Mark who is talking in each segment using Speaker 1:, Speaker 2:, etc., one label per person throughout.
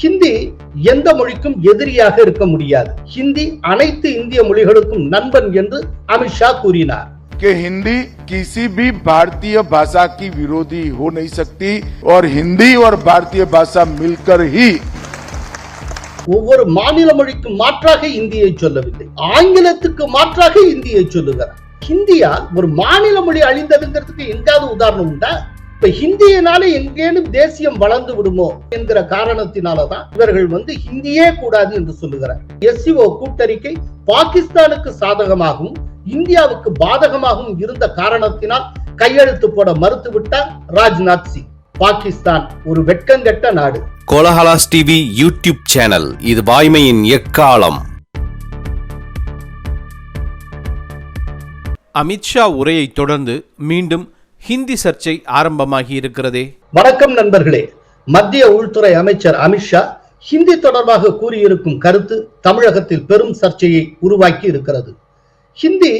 Speaker 1: ஹிந்தி எந்த மொழிக்கும் எதிரியாக இருக்க முடியாது ஹிந்தி அனைத்து இந்திய மொழிகளுக்கும் நண்பன் என்று அமித்ஷா கூறினார்
Speaker 2: कि हिंदी किसी भी भारतीय भाषा की विरोधी हो नहीं सकती और हिंदी और भारतीय भाषा मिलकर ही
Speaker 1: ஒவ்வொரு மாநில மொழிக்கும் மாற்றாக இந்தியை சொல்லவில்லை ஆங்கிலத்துக்கு மாற்றாக இந்தியை சொல்லுகிறார் ஹிந்தியால் ஒரு மாநில மொழி அழிந்ததுங்கிறதுக்கு எங்காவது உதாரணம் உண்டா இப்ப ஹிந்தியினால எங்கேனும் தேசியம் வளர்ந்து விடுமோ என்கிற காரணத்தினாலதான் இவர்கள் வந்து ஹிந்தியே கூடாது என்று சொல்லுகிறார். எஸ்சிஓ கூட்டறிக்கை பாகிஸ்தானுக்கு சாதகமாகவும் இந்தியாவுக்கு பாதகமாகவும் இருந்த காரணத்தினால் கையெழுத்து போட மறுத்துவிட்டார் ராஜ்நாத் சிங். பாகிஸ்தான் ஒரு வெட்கங்கெட்ட நாடு.
Speaker 3: கோலஹலாஸ் டிவி யூடியூப் சேனல் இது வாய்மையின் எக்காலம்.
Speaker 4: அமித்ஷா உரையை தொடர்ந்து மீண்டும் ஹிந்தி சர்ச்சை ஆரம்பமாகி இருக்கிறதே.
Speaker 1: வணக்கம் நண்பர்களே. மத்திய உள்துறை அமைச்சர் அமித்ஷா ஹிந்தி தொடர்பாக கூறியிருக்கும் கருத்து தமிழகத்தில் பெரும் சர்ச்சையை உருவாக்கி இருக்கிறது. ஹிந்தி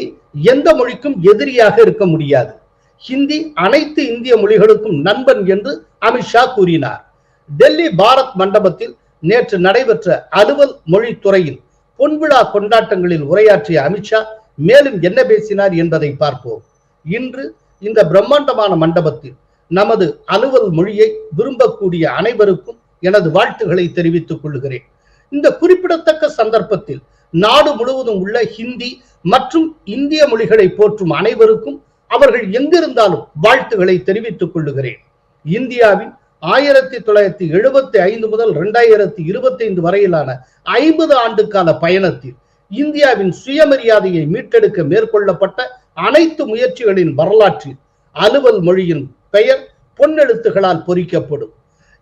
Speaker 1: எந்த மொழிக்கும் எதிரியாக இருக்க முடியாது. ஹிந்தி அனைத்து இந்திய மொழிகளுக்கும் நண்பன் என்று அமித்ஷா கூறினார். டெல்லி பாரத் மண்டபத்தில் நேற்று நடைபெற்ற அலுவல் மொழித்துறையில் பொன்விழா கொண்டாட்டங்களில் உரையாற்றிய அமித்ஷா மேலும் என்ன பேசினார் என்பதை பார்ப்போம். இன்று இந்த பிரம்மாண்டமான மண்டபத்தில் நமது அலுவல் மொழியை விரும்பக்கூடிய அனைவருக்கும் எனது வாழ்த்துக்களை தெரிவித்துக் கொள்கிறேன். இந்த குறிப்பிடத்தக்க சந்தர்ப்பத்தில் நாடு முழுவதும் உள்ள ஹிந்தி மற்றும் இந்திய மொழிகளை போற்றும் அனைவருக்கும் அவர்கள் எங்கிருந்தாலும் வாழ்த்துக்களை தெரிவித்துக் கொள்ளுகிறேன். இந்தியாவின் ஆயிரத்தி தொள்ளாயிரத்தி எழுபத்தி ஐந்து முதல் இரண்டாயிரத்தி இருபத்தி ஐந்து வரையிலான ஐம்பது ஆண்டு கால பயணத்தில் இந்தியாவின் சுயமரியாதையை மீட்டெடுக்க மேற்கொள்ளப்பட்ட அனைத்து முயற்சிகளின் வரலாற்றில் அலுவல் மொழியின் பெயர் பொன்னெழுத்துகளால் பொறிக்கப்படும்.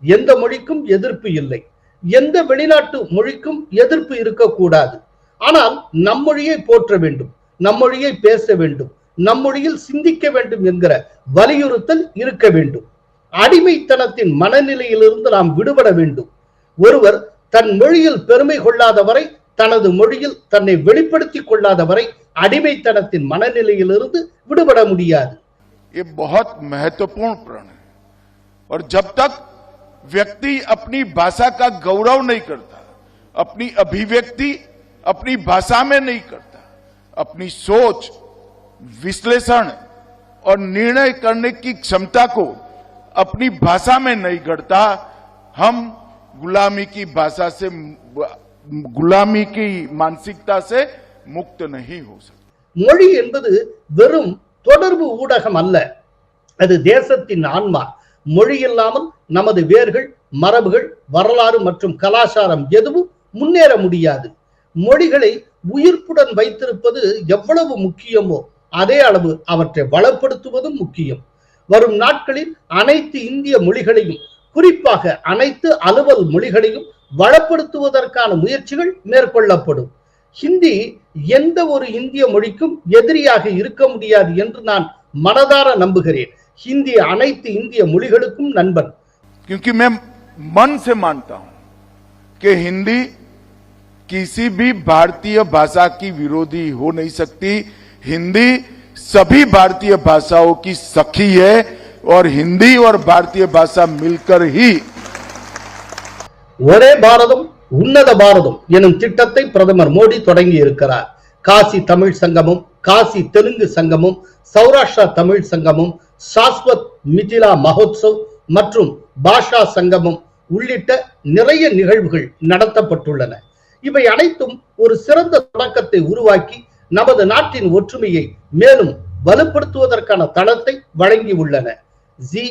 Speaker 1: எந்த மொழிக்கும் எதிர்ப்பு இல்லை. எந்த வெளிநாட்டு மொழிக்கும் எதிர்ப்பு இருக்கக்கூடாது. ஆனால் நம்மொழியை போற்ற வேண்டும். நம்மொழியை பேச வேண்டும். நம்மொழியில் சிந்திக்க வேண்டும் என்கிற வலியுறுத்தல் இருக்க வேண்டும். அடிமைத்தனத்தின் மனநிலையிலிருந்து நாம் விடுபட வேண்டும். ஒருவர் தன் மொழியில் பெருமை கொள்ளாத வரை தனது மொழியில் தன்னை வெளிப்படுத்திக் கொள்ளாத வரை அடிமைத்தனத்தின் மனநிலையிலிருந்து விடுபட முடியாது
Speaker 2: ये बहुत महत्वपूर्ण प्रण है और जब तक व्यक्ति अपनी भाषा का गौरव नहीं करता अपनी अभिव्यक्ति अपनी भाषा में नहीं करता अपनी सोच विश्लेषण और निर्णय करने की क्षमता को अपनी भाषा में नहीं गढ़ता हम गुलामी की भाषा से गुलामी की मानसिकता से मुक्त नहीं हो सकते
Speaker 1: மொழி என்பது வெறும் தொடர்பு ஊடகம் அல்ல அது தேசத்தின் ஆன்மா மொழி இல்லாமல் நமது வேர்கள் மரபுகள் வரலாறு மற்றும் கலாச்சாரம் எதுவும் முன்னேற முடியாது மொழிகளை உயிர்ப்புடன் வைத்திருப்பது எவ்வளவு முக்கியமோ அதே அளவு அவற்றை வளப்படுத்துவதும் முக்கியம் வரும் நாட்களில் அனைத்து இந்திய மொழிகளையும் குறிப்பாக அனைத்து அலுவல் மொழிகளையும் வளப்படுத்துவதற்கான முயற்சிகள் மேற்கொள்ளப்படும் ஹிந்தி எந்த ஒரு இந்திய மொழிக்கும் எதிரியாக இருக்க முடியாது என்று நான் மனதார நம்புகிறேன் ஹிந்தி அனைத்து இந்திய மொழிகளுக்கும் நண்பன்
Speaker 2: क्योंकि मैं मन से मानता हूं कि हिंदी किसी भी भारतीय भाषा की विरोधी हो नहीं सकती हिंदी सभी भारतीय भाषाओं की सखी है और हिंदी और भारतीय भाषा मिलकर ही
Speaker 1: ஒரே பாரதம் உன்னத பாரதம் எனும் திட்டத்தை பிரதமர் மோடி தொடங்கி இருக்கிறார். காசி தமிழ் சங்கமும் காசி தெலுங்கு சங்கமும் சௌராஷ்டிரா தமிழ் சங்கமும் சாஸ்வத் மிதிலா மகோத்சவ் மற்றும் பாஷா சங்கமும் உள்ளிட்ட நிறைய நிகழ்வுகள் நடத்தப்பட்டுள்ளன. இவை அனைத்தும் ஒரு சிறந்த தொடக்கத்தை உருவாக்கி நமது நாட்டின் ஒற்றுமையை மேலும் வலுப்படுத்துவதற்கான தளத்தை வழங்கி உள்ளன ஜி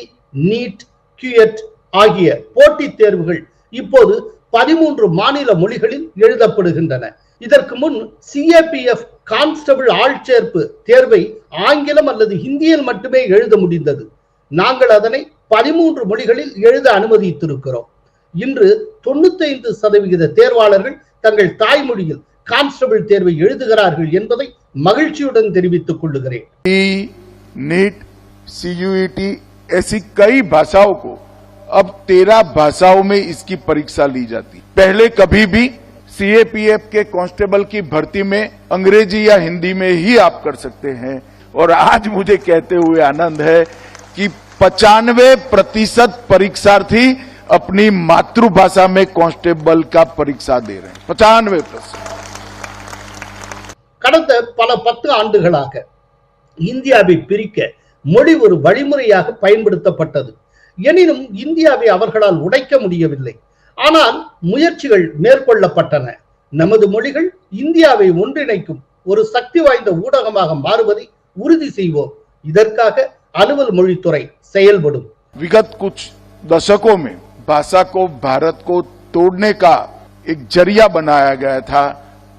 Speaker 1: நீட் கியூஎட் ஆகிய போட்டித் தேர்வுகள் இப்போது பதிமூன்று மாநில மொழிகளில் எழுதப்படுகின்றன இதற்கு முன் சிஏபிஎஃப் கான்ஸ்டபிள் ஆள்சேர்ப்பு தேர்வை ஆங்கிலம் அல்லது ஹிந்தியில் மட்டுமே எழுத முடிந்தது நாங்கள் அதனை பதிமூன்று மொழிகளில் எழுத அனுமதித்திருக்கிறோம் இன்று தொண்ணூத்தைந்து சதவிகித தேர்வாளர்கள் தங்கள் தாய்மொழியில் கான்ஸ்டபிள் தேர்வை எழுதுகிறார்கள் என்பதை மகிழ்ச்சியுடன் தெரிவித்துக் கொள்ளுகிறேன்
Speaker 2: नीट सीयूईटी ऐसी कई भाषाओं को अब तेरह भाषाओं में इसकी परीक्षा ली जाती पहले कभी भी सीएपीएफ के कांस्टेबल की भर्ती में अंग्रेजी या हिंदी में ही आप कर सकते हैं और आज मुझे कहते हुए आनंद है कि पचानवे प्रतिशत परीक्षार्थी अपनी मातृभाषा में कांस्टेबल का परीक्षा दे रहे हैं पचानवे परसेंट
Speaker 1: கடந்த பல பத்து ஆண்டுகளாக இந்தியாவை பிரிக்க மொழி ஒரு வழிமுறையாக பயன்படுத்தப்பட்டது எனினும் இந்தியாவை அவர்களால் உடைக்க முடியவில்லை ஆனால் முயற்சிகள் மேற்கொள்ளப்பட்டன நமது மொழிகள் இந்தியாவை ஒன்றிணைக்கும் ஒரு சக்தி வாய்ந்த ஊடகமாக மாறுவதை உறுதி செய்வோம் இதற்காக அலுவல் மொழித்துறை செயல்படும்
Speaker 2: विगत कुछ दशकों में भाषा को भारत को तोड़ने का एक जरिया बनाया गया था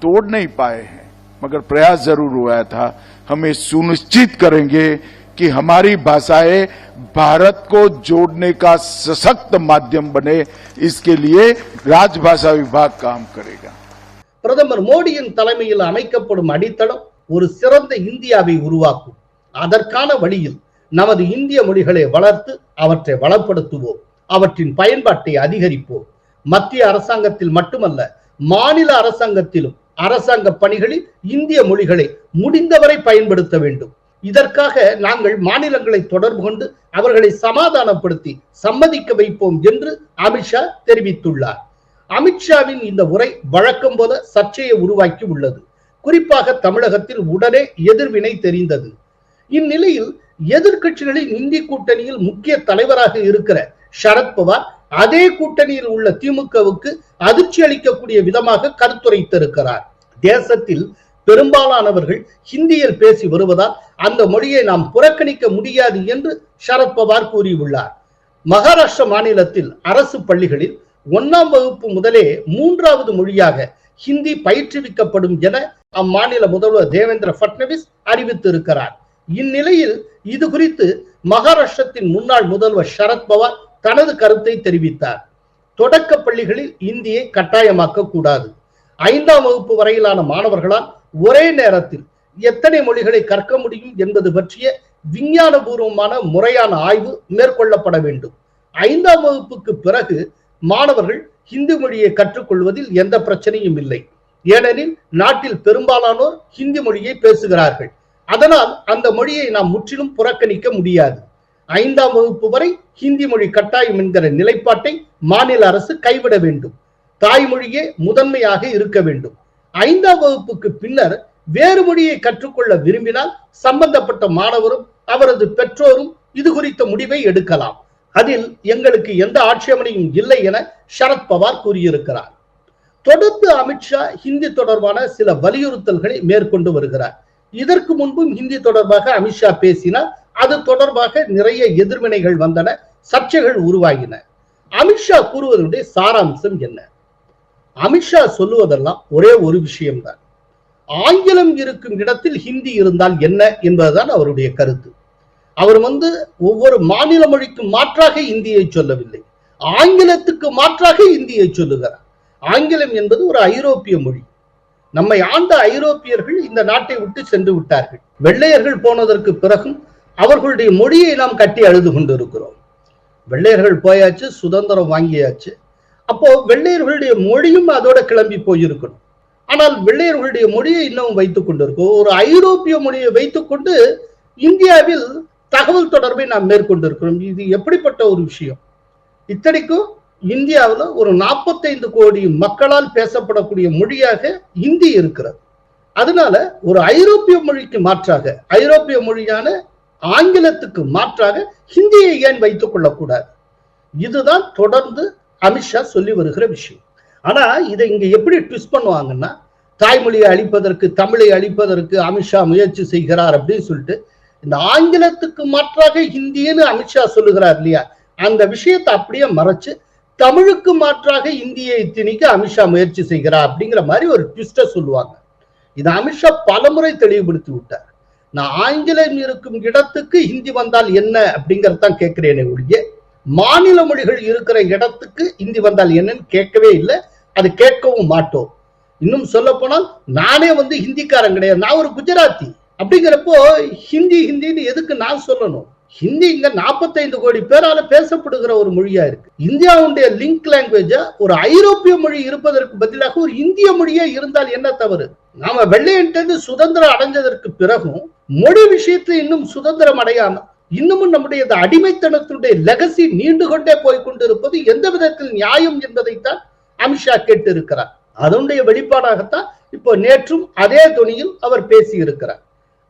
Speaker 2: तोड़ नहीं पाए हैं मगर प्रयास जरूर हुआ था हमें सुनिश्चित करेंगे कि हमारी भाषाएं भारत को जोड़ने का सशक्त माध्यम बने इसके लिए राजभाषा विभाग काम करेगा
Speaker 1: பிரதமர் மோடியின் தலைமையில் அமைக்கப்படும் அடித்தளம் ஒரு சிறந்த இந்தியாவை உருவாக்கும் அதற்கான வழியில் நமது இந்திய மொழிகளை வளர்த்து அவற்றை வளப்படுத்துவோம் அவற்றின் பயன்பாட்டை அதிகரிப்போம் மத்திய அரசாங்கத்தில் மட்டுமல்ல மாநில அரசாங்கத்திலும் அரசாங்க பணிகளில் இந்திய மொழிகளை முடிந்தவரை பயன்படுத்த வேண்டும் இதற்காக நாங்கள் மாநிலங்களை தொடர்பு கொண்டு அவர்களை சமாதானப்படுத்தி சம்மதிக்க வைப்போம் என்று அமித்ஷா தெரிவித்துள்ளார். அமித்ஷாவின் இந்த உரை வழக்கம் போல சர்ச்சையை உருவாக்கி உள்ளது. குறிப்பாக தமிழகத்தில் உடனே எதிர்வினை தெரிந்தது. இந்நிலையில் எதிர்கட்சிகளின் இந்தி கூட்டணியில் முக்கிய தலைவராக இருக்கிற சரத்பவார் அதே கூட்டணியில் உள்ள திமுகவுக்கு அதிர்ச்சி அளிக்கக்கூடிய விதமாக கருத்துரைத்திருக்கிறார். தேசத்தில் பெரும்பாலானவர்கள் ஹிந்தியில் பேசி வருவதால் அந்த மொழியை நாம் புறக்கணிக்க முடியாது என்று சரத்பவார் கூறியுள்ளார். மகாராஷ்டிர மாநிலத்தில் அரசு பள்ளிகளில் ஒன்னாம் வகுப்பு முதலே மூன்றாவது மொழியாக ஹிந்தி பயிற்றுவிக்கப்படும் என அம்மாநில முதல்வர் தேவேந்திர பட்னவிஸ் அறிவித்திருக்கிறார். இந்நிலையில் இது குறித்து மகாராஷ்டிரத்தின் முன்னாள் முதல்வர் சரத்பவார் தனது கருத்தை தெரிவித்தார். தொடக்க பள்ளிகளில் இந்தியை கட்டாயமாக்க கூடாது. ஐந்தாம் வகுப்பு வரையிலான மாணவர்களால் ஒரே நேரத்தில் எத்தனை மொழிகளை கற்க முடியும் என்பது பற்றிய விஞ்ஞானபூர்வமான முறையான ஆய்வு மேற்கொள்ளப்பட வேண்டும். ஐந்தாம் வகுப்புக்கு பிறகு மாணவர்கள் ஹிந்தி மொழியை கற்றுக்கொள்வதில் எந்த பிரச்சனையும் இல்லை. ஏனெனில் நாட்டில் பெரும்பாலானோர் ஹிந்தி மொழியை பேசுகிறார்கள். அதனால் அந்த மொழியை நாம் முற்றிலும் புறக்கணிக்க முடியாது. ஐந்தாம் வகுப்பு வரை ஹிந்தி மொழி கட்டாயம் என்கிற நிலைப்பாட்டை மாநில அரசு கைவிட வேண்டும். தாய்மொழியே முதன்மையாக இருக்க வேண்டும். ஐந்தாம் வகுப்புக்கு பின்னர் வேறு மொழியை கற்றுக்கொள்ள விரும்பினால் சம்பந்தப்பட்ட மாணவரும் அவரது பெற்றோரும் இது குறித்த முடிவை எடுக்கலாம். அதில் எங்களுக்கு எந்த ஆட்சேபனையும் இல்லை என சரத்பவார் கூறியிருக்கிறார். தொடர்ந்து அமித்ஷா ஹிந்தி தொடர்பான சில வலியுறுத்தல்களை மேற்கொண்டு வருகிறார். இதற்கு முன்பும் ஹிந்தி தொடர்பாக அமித்ஷா பேசினார். அது தொடர்பாக நிறைய எதிர்வினைகள் வந்தன சர்ச்சைகள் உருவாகின. அமித்ஷா கூறுவதனுடைய சாராம்சம் என்ன? அமித்ஷா சொல்லுவதெல்லாம் ஒரே ஒரு விஷயம்தான். ஆங்கிலம் இருக்கும் இடத்தில் ஹிந்தி இருந்தால் என்ன என்பதுதான் அவருடைய கருத்து. அவர் வந்து ஒவ்வொரு மாநில மொழிக்கும் மாற்றாக இந்தியை சொல்லவில்லை. ஆங்கிலத்துக்கு மாற்றாக இந்தியை சொல்லுகிறார். ஆங்கிலம் என்பது ஒரு ஐரோப்பிய மொழி. நம்மை ஆண்ட ஐரோப்பியர்கள் இந்த நாட்டை விட்டு சென்று விட்டார்கள். வெள்ளையர்கள் போனதற்கு பிறகும் அவர்களுடைய மொழியை நாம் கட்டி அழுது கொண்டிருக்கிறோம். வெள்ளையர்கள் போயாச்சு சுதந்திரம் வாங்கியாச்சு. அப்போ வெள்ளையர்களுடைய மொழியும் அதோட கிளம்பி போயிருக்கணும். ஆனால் வெள்ளையர்களுடைய மொழியை இன்னும் வைத்துக் கொண்டிருக்கும். ஒரு ஐரோப்பிய மொழியை வைத்துக்கொண்டு இந்தியாவில் தகவல் தொடர்பை நாம் மேற்கொண்டிருக்கிறோம். இது எப்படிப்பட்ட ஒரு விஷயம்? இத்தனைக்கும் இந்தியாவில் ஒரு நாற்பத்தைந்து கோடி மக்களால் பேசப்படக்கூடிய மொழியாக இந்தி இருக்கிறது. அதனால ஒரு ஐரோப்பிய மொழிக்கு மாற்றாக ஐரோப்பிய மொழியான ஆங்கிலத்துக்கு மாற்றாக ஹிந்தியை ஏன் வைத்துக் கொள்ளக்கூடாது? இதுதான் தொடர்ந்து அமித்ஷா சொல்லி வருகிற விஷயம். ஆனா இதை இங்க எப்படி ட்விஸ்ட் பண்ணுவாங்கன்னா தாய்மொழியை அழிப்பதற்கு தமிழை அழிப்பதற்கு அமித்ஷா முயற்சி செய்கிறார் அப்படின்னு சொல்லிட்டு இந்த ஆங்கிலத்துக்கு மாற்றாக ஹிந்தின்னு அமித்ஷா சொல்லுகிறார் இல்லையா? அந்த விஷயத்தை அப்படியே மறைச்சு தமிழுக்கு மாற்றாக இந்தியை திணிக்க அமித்ஷா முயற்சி செய்கிறார் அப்படிங்கிற மாதிரி ஒரு ட்விஸ்ட சொல்லுவாங்க. இது அமித்ஷா பலமுறை தெளிவுபடுத்தி விட்டார். நான் ஆங்கிலம் இருக்கும் இடத்துக்கு ஹிந்தி வந்தால் என்ன அப்படிங்கறதான் கேட்கிறேனே ஒழிய மாநில மொழிகள் இருக்கிற இடத்துக்கு ஹிந்தி வந்தால் என்னன்னு கேட்கவே இல்லை. அது கேட்கவும் மாட்டோம். இன்னும் சொல்ல போனால் நானே வந்து ஹிந்திக்காரன் கிடையாது. நான் ஒரு குஜராத்தி. அப்படிங்கிறப்போ ஹிந்தி ஹிந்தின்னு எதுக்கு நான் சொல்லணும்? ஹிந்தி இங்க நாற்பத்தைந்து கோடி பேரால பேசப்படுகிற ஒரு மொழியா இருக்கு. இந்தியாவுடைய லிங்க் லாங்குவேஜா ஒரு ஐரோப்பிய மொழி இருப்பதற்கு பதிலாக ஒரு இந்திய மொழியே இருந்தால் என்ன தவறு? நாம வெள்ளையன்ட்டு சுதந்திரம் அடைஞ்சதற்கு பிறகும் மொழி விஷயத்துல இன்னும் சுதந்திரம் அடையாம இன்னமும் நம்முடைய அடிமைத்தனத்தினுடைய லெகசி நீண்டு கொண்டே போய் கொண்டிருப்பது எந்த விதத்தில் நியாயம் என்பதைத்தான் அமித்ஷா கேட்டு இருக்கிறார் அதனுடைய வெளிப்பாடாகத்தான் இப்போ நேற்றும் அதே துணியில் அவர் பேசி இருக்கிறார்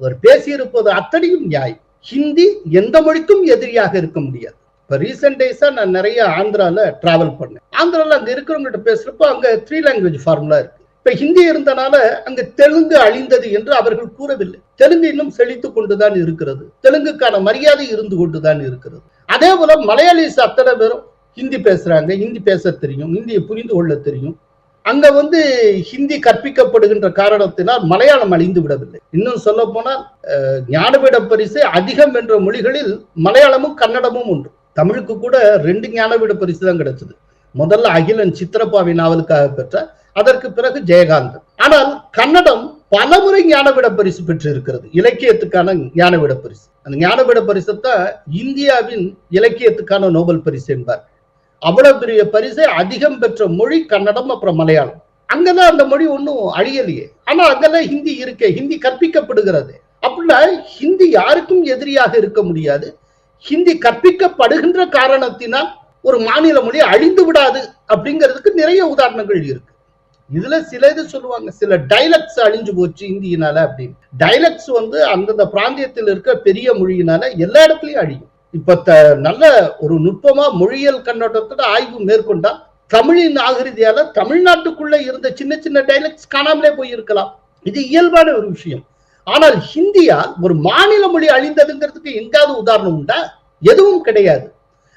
Speaker 1: அவர் பேசியிருப்பது அத்தனையும் நியாயம். ஹிந்தி எந்த மொழிக்கும் எதிரியாக இருக்க முடியாது. இப்ப ரீசெண்ட் டேஸா நான் நிறைய ஆந்திரால டிராவல் பண்ணேன். ஆந்திரால அங்க இருக்கிறவங்ககிட்ட பேசுறப்போ அங்க த்ரீ லாங்குவேஜ் ஃபார்முலா இருக்கு. இப்ப ஹிந்தி இருந்தனால அங்க தெலுங்கு அழிந்தது என்று அவர்கள் கூறவில்லை. தெலுங்கு இன்னும் செழித்துக் கொண்டுதான் இருக்கிறது. தெலுங்குக்கான மரியாதை இருந்து கொண்டுதான் இருக்கிறது. அதே போல மலையாளிஸ் அத்தனை பேரும் ஹிந்தி பேசுறாங்க. ஹிந்தி பேச தெரியும். ஹிந்தியை புரிந்து கொள்ள தெரியும். அங்க வந்து ஹிந்தி கற்பிக்கப்படுகின்ற காரணத்தினால் மலையாளம் அழிந்து விடவில்லை. இன்னும் சொல்ல போனால் ஞானபீட பரிசு அதிகம் என்ற மொழிகளில் மலையாளமும் கன்னடமும் உண்டு. தமிழுக்கு கூட ரெண்டு ஞானபீட பரிசு தான் கிடைச்சது. முதல்ல அகிலன் சித்திரப்பாவி நாவலுக்காக பெற்ற அதற்கு பிறகு ஜெயகாந்தன் ஆனால் கன்னடம் பலமுறை ஞானபீட பரிசு பெற்று இருக்கிறது இலக்கியத்துக்கான ஞானபீட பரிசு அந்த ஞானபீட பரிசத்தான் இந்தியாவின் இலக்கியத்துக்கான நோபல் பரிசு என்பார். அவ்வளவு பெரிய பரிசை அதிகம் பெற்ற மொழி கன்னடம் அப்புறம் மலையாளம். அங்கதான் அந்த மொழி ஒன்றும் அழியலையே. ஆனா அங்கெல்லாம் ஹிந்தி இருக்க. ஹிந்தி கற்பிக்கப்படுகிறது. அப்படின்னா ஹிந்தி யாருக்கும் எதிரியாக இருக்க முடியாது. ஹிந்தி கற்பிக்கப்படுகின்ற காரணத்தினால் ஒரு மாநில மொழி அழிந்து விடாது அப்படிங்கிறதுக்கு நிறைய உதாரணங்கள் இருக்கு. இதுல சில இது சொல்லுவாங்க. சில டைலக்ட்ஸ் அழிஞ்சு போச்சு இந்தியினால அப்படின்னு. டைலக்ட்ஸ் வந்து அந்தந்த பிராந்தியத்தில் இருக்க பெரிய மொழியினால எல்லா இடத்துலயும் அழியும். இப்ப நல்ல ஒரு நுட்பமா மொழியியல் கண்ணோட்டத்தோட ஆய்வு மேற்கொண்டா தமிழின் ஆகிருதியால தமிழ்நாட்டுக்குள்ள இருந்த சின்ன சின்ன டைலக்ட்ஸ் காணாமலே போயிருக்கலாம். இது இயல்பான ஒரு விஷயம். ஆனால் ஹிந்தியால் ஒரு மாநில மொழி அழிந்ததுங்கிறதுக்கு எங்காவது உதாரணம் உண்டா? எதுவும் கிடையாது.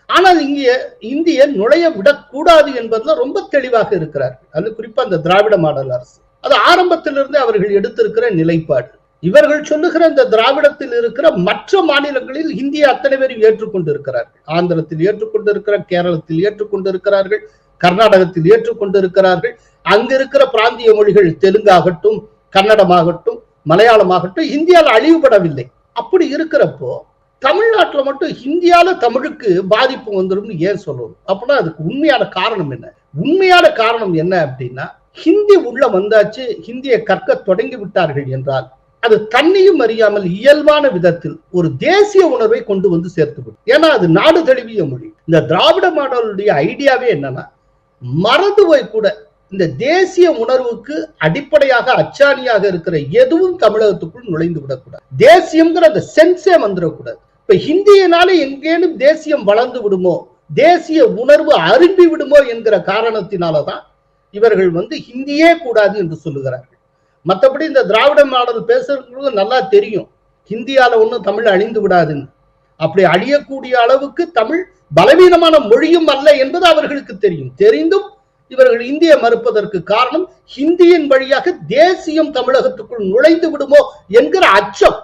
Speaker 1: ஆனால் இங்கே இந்திய நுழைய விடக்கூடாது என்பதுல ரொம்ப தெளிவாக இருக்கிறார். அது குறிப்பா அந்த திராவிட மாடல் அரசு. அது ஆரம்பத்திலிருந்து அவர்கள் எடுத்திருக்கிற நிலைப்பாடு. இவர்கள் சொல்லுகிற இந்த திராவிடத்தில் இருக்கிற மற்ற மாநிலங்களில் ஹிந்தியை அத்தனை பேரும் ஏற்றுக்கொண்டு இருக்கிறார்கள் ஆந்திரத்தில் ஏற்றுக்கொண்டு இருக்கிற கேரளத்தில் ஏற்றுக்கொண்டு இருக்கிறார்கள் கர்நாடகத்தில் ஏற்றுக்கொண்டு இருக்கிறார்கள் அங்க இருக்கிற பிராந்திய மொழிகள் தெலுங்காகட்டும் கன்னடமாகட்டும் மலையாளமாகட்டும் இந்தியாவில் அழிவுபடவில்லை. அப்படி இருக்கிறப்போ தமிழ்நாட்டுல மட்டும் ஹிந்தியால தமிழுக்கு பாதிப்பு வந்துடும் ஏன் சொல்லணும்? அப்படின்னா அதுக்கு உண்மையான காரணம் என்ன? உண்மையான காரணம் என்ன அப்படின்னா ஹிந்தி உள்ள வந்தாச்சு ஹிந்தியை கற்க தொடங்கி விட்டார்கள் என்றால் அது தன்னையும் அறியாமல் இயல்பான விதத்தில் ஒரு தேசிய உணர்வை கொண்டு வந்து சேர்த்துவிடும். ஏன்னா அது நாடு தழுவிய மொழி. இந்த திராவிட மாடலுடைய ஐடியாவே என்னன்னா மறந்து போய் கூட இந்த தேசிய உணர்வுக்கு அடிப்படையாக அச்சாணியாக இருக்கிற எதுவும் தமிழகத்துக்குள் நுழைந்து விடக்கூடாது. தேசியம்ங்கிற அந்த சென்ஸே வந்துடக்கூடாது இப்ப ஹிந்தியினால எங்கேனும் தேசியம் வளர்ந்து விடுமோ தேசிய உணர்வு அரும்பி விடுமோ என்கிற காரணத்தினாலதான் இவர்கள் வந்து ஹிந்தியே கூடாது என்று சொல்லுகிறார்கள். மற்றபடி இந்த திராவிட மாடல் பேசுறவங்களுக்கு நல்லா தெரியும். ஹிந்தியால ஒன்றும் தமிழ் அழிந்து விடாதுன்னு. அப்படி அழியக்கூடிய அளவுக்கு தமிழ் பலவீனமான மொழியும் அல்ல என்பது அவர்களுக்கு தெரியும். தெரிந்தும் இவர்கள் இந்திய மறுப்பதற்கு காரணம் ஹிந்தியின் வழியாக தேசியம் தமிழகத்துக்குள் நுழைந்து விடுமோ என்கிற அச்சம்.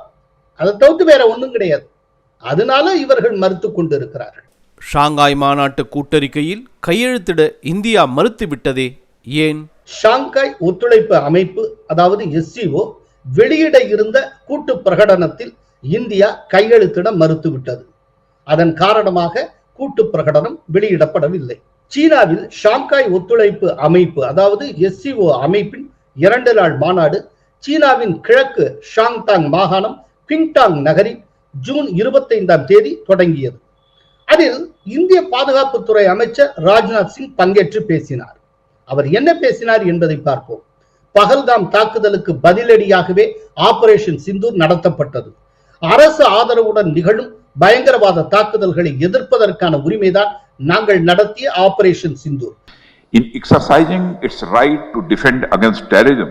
Speaker 1: அதை தவிர்த்து வேற ஒண்ணும் கிடையாது. அதனால இவர்கள் மறுத்து கொண்டிருக்கிறார்கள்.
Speaker 4: ஷாங்காய் மாநாட்டு கூட்டறிக்கையில் கையெழுத்திட இந்தியா மறுத்துவிட்டதே ஏன்?
Speaker 1: ஷாங்காய் ஒத்துழைப்பு அமைப்பு அதாவது எஸ்சிஓ வெளியிட இருந்த கூட்டு பிரகடனத்தில் இந்தியா கையெழுத்திட மறுத்துவிட்டது அதன் காரணமாக கூட்டு பிரகடனம் வெளியிடப்படவில்லை. சீனாவில் ஷாங்காய் ஒத்துழைப்பு அமைப்பு அதாவது எஸ்சிஓ அமைப்பின் இரண்டு நாள் மாநாடு சீனாவின் கிழக்கு ஷாங்டாங் மாகாணம் பிங்டாங் நகரில் ஜூன் இருபத்தைந்தாம் தேதி தொடங்கியது. அதில் இந்திய பாதுகாப்புத்துறை அமைச்சர் ராஜ்நாத் சிங் பங்கேற்று பேசினார். அவர் என்ன பேசினார் என்பதை பார்ப்போம். பகல்காம் தாக்குதலுக்கு பதிலடியாகவே ஆபரேஷன் சிந்தூர் நடத்தப்பட்டது. அரசு ஆதரவுடன் நிகழும் பயங்கரவாத தாக்குதல்களை எதிர்ப்பதற்கான உரிமைதான் நாங்கள் நடத்திய operation Sindoor
Speaker 5: in exercising its right to defend against terrorism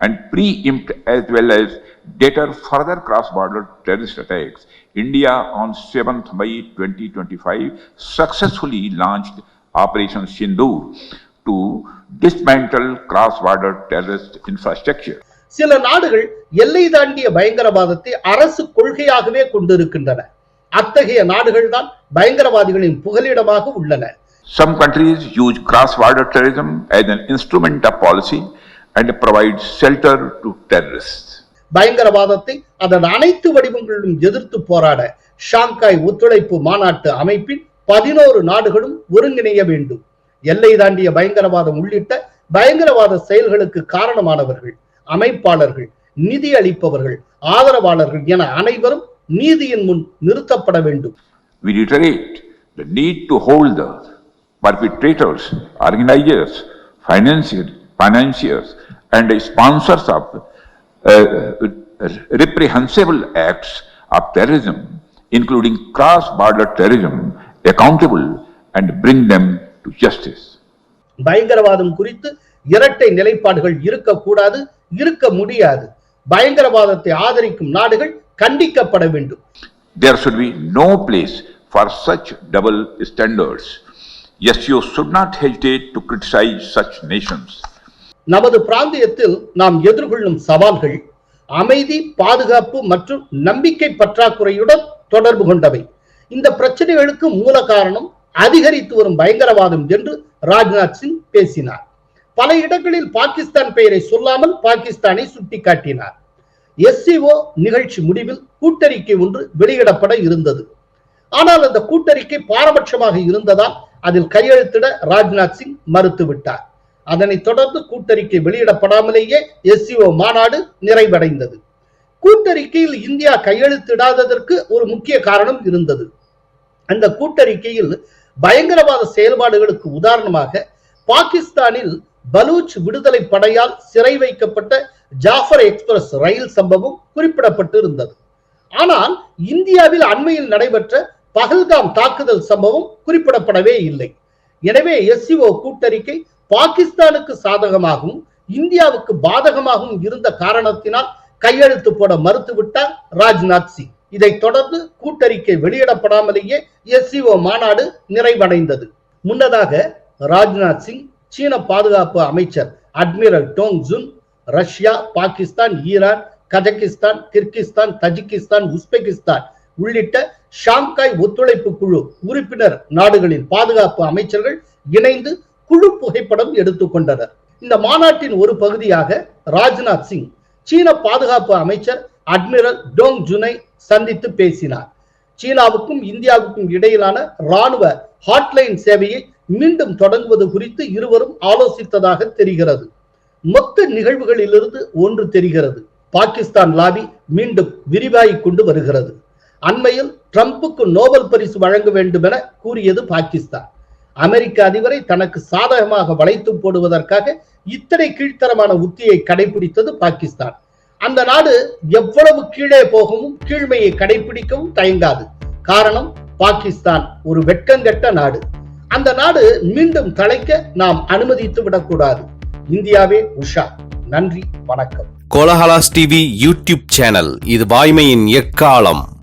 Speaker 5: and preempt as well as deter further cross-border terrorist attacks, India on 7th May 2025 successfully launched Operation Sindoor to dismantle cross-border terrorist infrastructure.
Speaker 1: சில நாடுகள் எல்லை தாண்டிய பயங்கரவாதத்தை அரசு கொள்கையாகவே கொண்டிருக்கின்றன அத்தகைய நாடுகள் தான் பயங்கரவாதிகளின் புகலிடமாக உள்ளன.
Speaker 5: Some countries use cross-border terrorism as an instrument of policy and provide shelter to terrorists.
Speaker 1: பயங்கரவாதத்தை அதன் அனைத்து வடிவங்களிலும் எதிர்த்து போராட ஷாங்காய் ஒத்துழைப்பு மாநாட்டு அமைப்பின் பதினோரு நாடுகளும் ஒருங்கிணைய வேண்டும். எல்லை தாண்டிய பயங்கரவாதம் உள்ளிட்ட பயங்கரவாத செயல்களுக்கு காரணமானவர்கள் அமைப்பாளர்கள் நிதி அளிப்பவர்கள் ஆதரவாளர்கள் என அனைவரும் நீதியின் முன் நிறுத்தப்பட வேண்டும்.
Speaker 5: We reiterate the need to hold the perpetrators, organizers, financiers, financiers, and the sponsors of uh, reprehensible acts of terrorism, including cross-border terrorism, accountable and bring them to justice.
Speaker 1: பயங்கரவாதம் குறித்து இரட்டை நிலைப்பாடுகள் இருக்கக்கூடாது இருக்க முடியாது பயங்கரவாதத்தை ஆதரிக்கும் நாடுகள் கண்டிக்கப்பட வேண்டும்
Speaker 5: There should be no place for such double standards. Yes, you should not hesitate to criticize such nations.
Speaker 1: நமது பிராந்தியத்தில் நாம் எதிர்கொள்ளும் சவால்கள் அமைதி பாதுகாப்பு மற்றும் நம்பிக்கை பற்றாக்குறையுடன் தொடர்பு கொண்டவை இந்த பிரச்சனைகளுக்கு மூல காரணம் அதிகரித்து வரும் பயங்கரவாதம் என்று ராஜ்நாத் சிங் பேசினார் பல இடங்களில் பாகிஸ்தான் பெயரை சொல்லாமல் பாகிஸ்தானை சுட்டிக்காட்டினார் எஸ்சிஓ நிகழ்ச்சி முடிவில் கூட்டறிக்கை ஒன்று வெளியிடப்பட இருந்தது. ஆனால் அந்த கூட்டறிக்கை பாரபட்சமாக இருந்ததால் அதில் கையெழுத்திட ராஜ்நாத் சிங் மறுத்துவிட்டார். அதனைத் தொடர்ந்து கூட்டறிக்கை வெளியிடப்படாமலேயே எஸ்சிஓ மாநாடு நிறைவடைந்தது. கூட்டறிக்கையில் இந்தியா கையெழுத்திடாததற்கு ஒரு முக்கிய காரணம் இருந்தது. அந்த கூட்டறிக்கையில் பயங்கரவாத செயல்பாடுகளுக்கு உதாரணமாக பாகிஸ்தானில் பலூச் விடுதலை படையால் சிறை வைக்கப்பட்ட ஜாஃபர் எக்ஸ்பிரஸ் ரயில் சம்பவம் குறிப்பிடப்பட்டு இருந்தது ஆனால் இந்தியாவில் அண்மையில் நடைபெற்ற பகல்காம் தாக்குதல் சம்பவம் குறிப்பிடப்படவே இல்லை. எனவே எஸ்சிஓ கூட்டறிக்கை பாகிஸ்தானுக்கு சாதகமாகவும் இந்தியாவுக்கு பாதகமாகவும் இருந்த காரணத்தினால் கையெழுத்து போட மறுத்துவிட்டார் ராஜ்நாத் சிங். இதைத் தொடர்ந்து கூட்டறிக்கை வெளியிடப்படாமலேயே எஸ்சிஓ மாநாடு நிறைவடைந்தது. முன்னதாக ராஜ்நாத் சிங் சீன பாதுகாப்பு அமைச்சர் admiral Dong Jun Russia Pakistan Iran Kazakhstan Kyrgyzstan Tajikistan Uzbekistan உள்ளிட்ட ஷாங்காய் ஒத்துழைப்பு குழு உறுப்பினர் நாடுகளின் பாதுகாப்பு அமைச்சர்கள் இணைந்து குழு புகைப்படம் எடுத்துக்கொண்டனர் இந்த மாநாட்டின் ஒரு பகுதியாக ராஜ்நாத் சிங் சீன பாதுகாப்பு அமைச்சர் அட்மிரல் டோங் ஜுனை சந்தித்து பேசினார். சீனாவுக்கும் இந்தியாவுக்கும் இடையிலான ராணுவ ஹாட்லைன் சேவையை மீண்டும் தொடங்குவது குறித்து இருவரும் ஆலோசித்ததாக தெரிகிறது. மொத்த நிகழ்வுகளிலிருந்து ஒன்று தெரிகிறது. பாகிஸ்தான் லாபி மீண்டும் விரிவாகிக் கொண்டு வருகிறது. அண்மையில் ட்ரம்புக்கு நோபல் பரிசு வழங்க வேண்டும் என கூறியது பாகிஸ்தான். அமெரிக்க அதிபரை தனக்கு சாதகமாக வளைத்து போடுவதற்காக இத்தனை கீழ்த்தரமான உத்தியை கடைபிடித்தது பாகிஸ்தான். அந்த நாடு எவ்வளவு கீழே போகவும் கீழ்மையை கடைபிடிக்கவும் தயங்காது. காரணம் பாகிஸ்தான் ஒரு வெட்கங்கெட்ட நாடு. அந்த நாடு மீண்டும் தலைக்க நாம் அனுமதித்து விடக்கூடாது. இந்தியாவே உஷா. நன்றி வணக்கம்.
Speaker 3: Kolahalas TV YouTube channel. இது வாய்மையின் எக்காலம்.